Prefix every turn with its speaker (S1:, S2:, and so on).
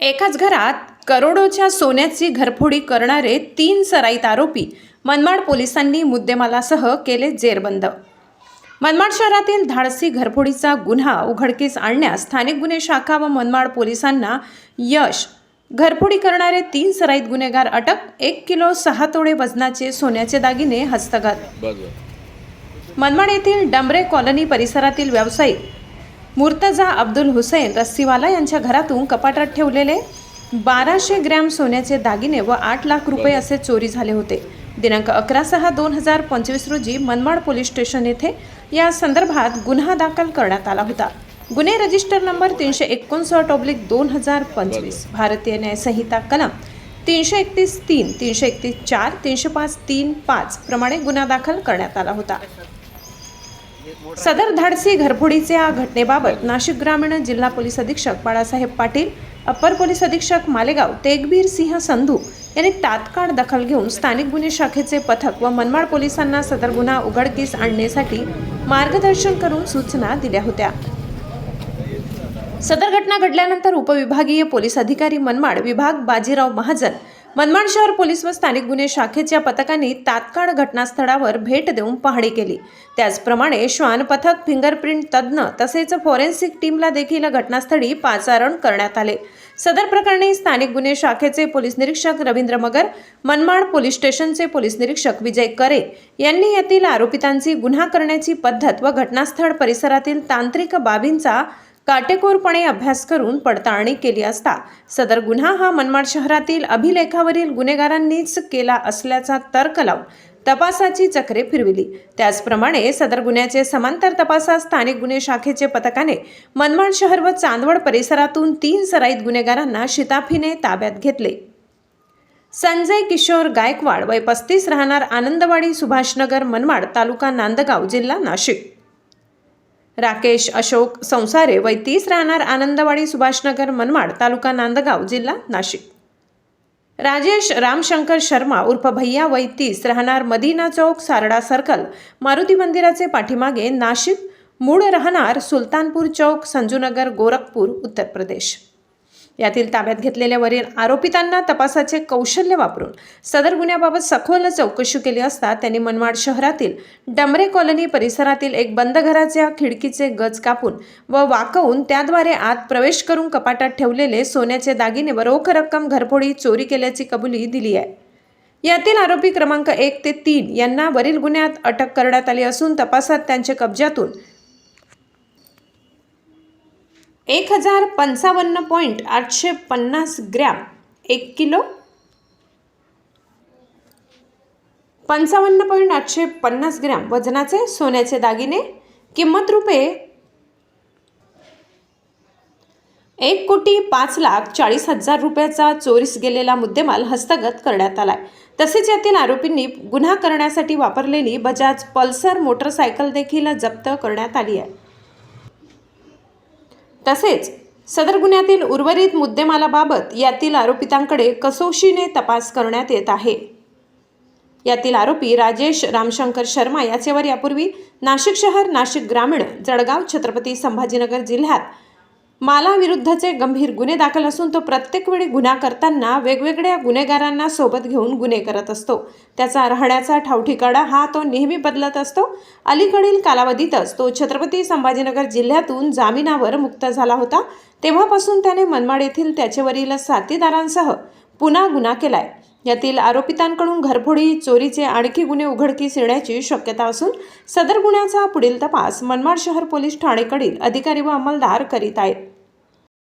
S1: एकाच घरात करोडोच्या सोन्याची घरफोडी करणारे तीन सराईत आरोपी मनमाड पोलिसांनी मुद्देमालासह केले जेरबंद. मनमाड शहरातील धाडसी घरफोडीचा गुन्हा उघडकीस आणण्यास स्थानिक गुन्हे शाखा व मनमाड पोलिसांना यश. घरफोडी करणारे तीन सराईत गुन्हेगार अटक एक किलो सहा तोडे वजनाचे सोन्याचे दागिने हस्तगत. मनमाड येथील डंबरे कॉलनी परिसरातील व्यावसायिक मुर्तजा अब्दुल हुसेन रस्सीवाला यांच्या घरातून कपाटात ठेवलेले बाराशे ग्रॅम सोन्याचे दागिने व आठ लाख रुपये असे चोरी झाले होते. दिनांक अकरा सहा दोन हजार पंचवीस रोजी मनमाड पोलीस स्टेशन येथे या संदर्भात गुन्हा दाखल करण्यात आला होता. गुन्हे रजिस्टर नंबर तीनशे एकोणसाठ ऑब्लिक दोन हजार पंचवीस भारतीय न्यायसंहिता कलम तीनशे एकतीस तीन तीनशे एकतीस चार तीनशे पाच तीन पाच प्रमाणे गुन्हा दाखल करण्यात आला होता. सदर धाडसी घरफोडीच्या घटनेबाबत नाशिक ग्रामीण जिल्हा पोलीस अधीक्षक बाळासाहेब पाटील अप्पर पोलीस अधीक्षक मालेगाव तेगबीर सिंह संधू यांनी तात्काळ दखल घेऊन स्थानिक गुन्हे शाखेचे पथक व मनमाड पोलिसांना सदर गुन्हा उघडकीस आणण्यासाठी मार्गदर्शन करून सूचना दिल्या होत्या. सदर घटना घडल्यानंतर उपविभागीय पोलीस अधिकारी मनमाड विभाग बाजीराव महाजन मनमाड शहर पोलीस व स्थानिक गुन्हे शाखेच्या पथकांनी तात्काळ घटनास्थळावर भेट देऊन पाहणी केली. त्याचप्रमाणे श्वान पथक फिंगरप्रिंट तज्ज्ञ तसेच फॉरेन्सिक टीमला देखील घटनास्थळी पाचारण करण्यात आले. सदर प्रकरणी स्थानिक गुन्हे शाखेचे पोलीस निरीक्षक रवींद्र मगर मनमाड पोलीस स्टेशनचे पोलीस निरीक्षक विजय करे यांनी यातील आरोपितांची गुन्हा करण्याची पद्धत व घटनास्थळ परिसरातील तांत्रिक बाबींचा काटेकोरपणे अभ्यास करून पडताळणी केली असता सदर गुन्हा हा मनमाड शहरातील अभिलेखावरील गुन्हेगारांनीच केला असल्याचा तर्क लावून तपासाची चक्रे फिरविली. त्याचप्रमाणे सदर गुन्ह्याचे समांतर तपासात स्थानिक गुन्हे शाखेचे पथकाने मनमाड शहर व चांदवड परिसरातून तीन सराईत गुन्हेगारांना शिताफीने ताब्यात घेतले. संजय किशोर गायकवाड वय पस्तीस राहणार आनंदवाडी सुभाषनगर मनमाड तालुका नांदगाव जिल्हा नाशिक. राकेश अशोक संसारे वय तीस राहणार आनंदवाडी सुभाषनगर मनमाड तालुका नांदगाव जिल्हा नाशिक. राजेश रामशंकर शर्मा उर्फ भैया वय तीस राहणार मदीना चौक सारडा सर्कल. मारुती मंदिराचे पाठीमागे नाशिक. मूळ राहणार सुलतानपूर चौक संजूनगर गोरखपूर उत्तर प्रदेश. यातील ताब्यात घेतलेल्या वरील आरोपितांना तपासाचे कौशल्य वापरून सदर गुन्ह्याबाबत सखोल चौकशी केली असता त्यांनी मनमाड शहरातील डमरे कॉलनी परिसरातील एक बंद घराच्या खिडकीचे गज कापून व वाकवून त्याद्वारे आत प्रवेश करून कपाटात ठेवलेले सोन्याचे दागिने व रोख रक्कम घरफोडी चोरी केल्याची कबुली दिली आहे. यातील आरोपी क्रमांक एक ते तीन यांना वरील गुन्ह्यात अटक करण्यात आली असून तपासात त्यांच्या कब्जातून एक हजार पंचावन्न पॉईंट आठशे पन्नास ग्रॅम. एक किलो. पंचावन्न पॉईंट आठशे पन्नास ग्रॅम वजनाचे सोन्याचे दागिने. किंमत रुपये एक कोटी पाच लाख चाळीस हजार रुपयाचा चोरीस गेलेला मुद्देमाल हस्तगत करण्यात आलाय. तसेच यातील आरोपींनी गुन्हा करण्यासाठी वापरलेली बजाज पल्सर मोटरसायकल देखील जप्त करण्यात आली आहे. तसेच सदर गुन्ह्यातील उर्वरित मुद्देमालाबाबत यातील आरोपितांकडे कसोशीने तपास करण्यात येत आहे. यातील आरोपी राजेश रामशंकर शर्मा याचेवर यापूर्वी नाशिक शहर नाशिक ग्रामीण जळगाव छत्रपती संभाजीनगर जिल्ह्यात मालाविरुद्धचे गंभीर गुन्हे दाखल असून तो प्रत्येक वेळी गुन्हा करताना वेगवेगळ्या गुन्हेगारांना सोबत घेऊन गुन्हे करत असतो. त्याचा राहण्याचा ठावठिकाणा हा तो नेहमी बदलत असतो. अलीकडील कालावधीतच तो छत्रपती संभाजीनगर जिल्ह्यातून जामिनावर मुक्त झाला होता. तेव्हापासून त्याने मनमाड येथील त्याच्यावरील साथीदारांसह पुन्हा गुन्हा केलाय. यातील आरोपितांकडून घरफोडी चोरीचे आणखी गुन्हे उघडकीस येण्याची शक्यता असून सदर गुन्ह्याचा पुढील तपास मनमाड शहर पोलीस ठाणेकडील अधिकारी व अंमलदार करीत आहेत.